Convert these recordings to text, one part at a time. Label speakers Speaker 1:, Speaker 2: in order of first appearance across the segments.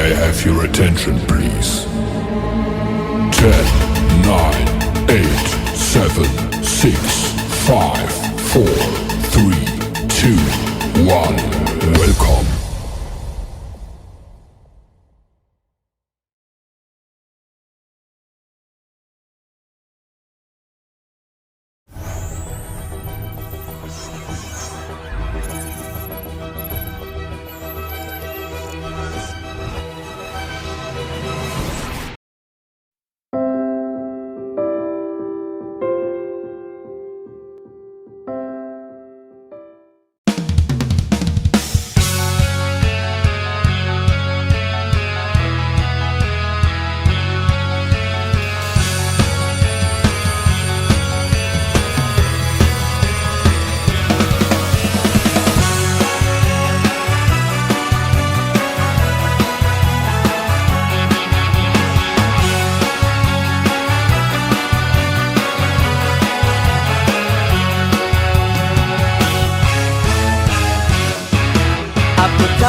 Speaker 1: I have your attention, please? 10, 9, 8, 7, 6, 5, 4, 3, 2, 1. Welcome.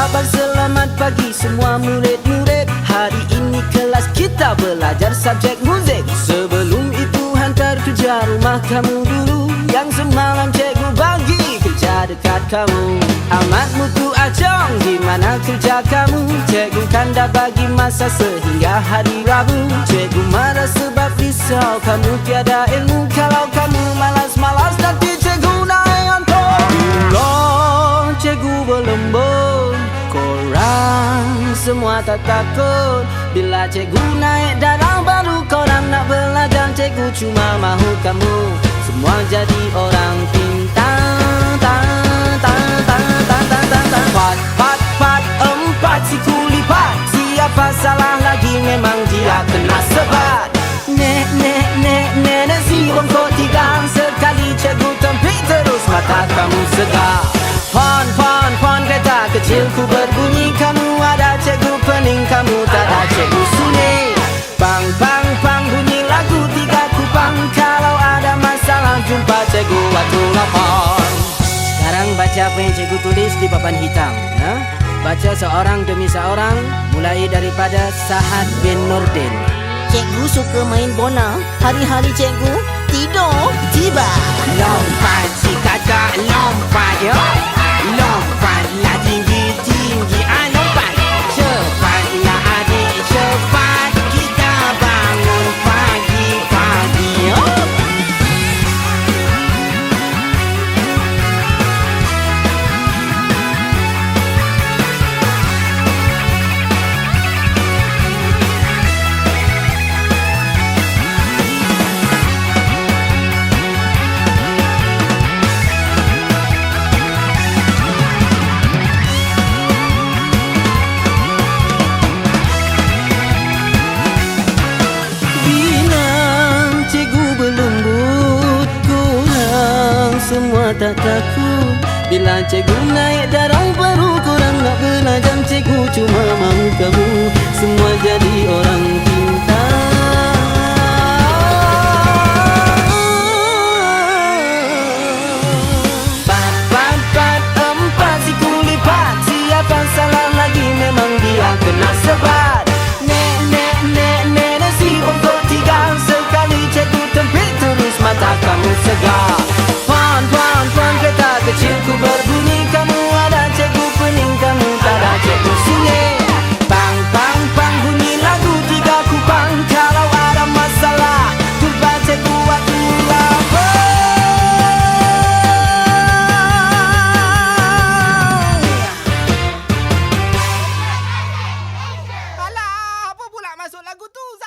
Speaker 2: Apa khabar selamat pagi semua murid-murid. Hari ini kelas kita belajar subjek muzik. Sebelum itu hantar kerja rumah kamu dulu. Yang semalam cikgu bagi kerja dekat kamu. Amat mutu acong gimana kerja kamu? Cikgu kan dah bagi masa sehingga hari Rabu. Cikgu marah sebab risau kamu tiada ilmu Kalau kamu tak takut. Bila cikgu naik darah baru korang nak belajar. Cikgu cuma mahu kamu. Semua jadi orang pintar baca apa yang cikgu tulis di papan hitam ya? Baca seorang demi seorang Mulai daripada Sahad bin Nurdin.
Speaker 3: Cikgu suka main bola Hari-hari cikgu tidur Tiba.
Speaker 2: Lompat si kakak lompat ya Lompatlah tinggi-tinggi tak takut Bila cikgu naik darah baru Korang nak belajar cikgu. Cuma mahu kamu Aguduz!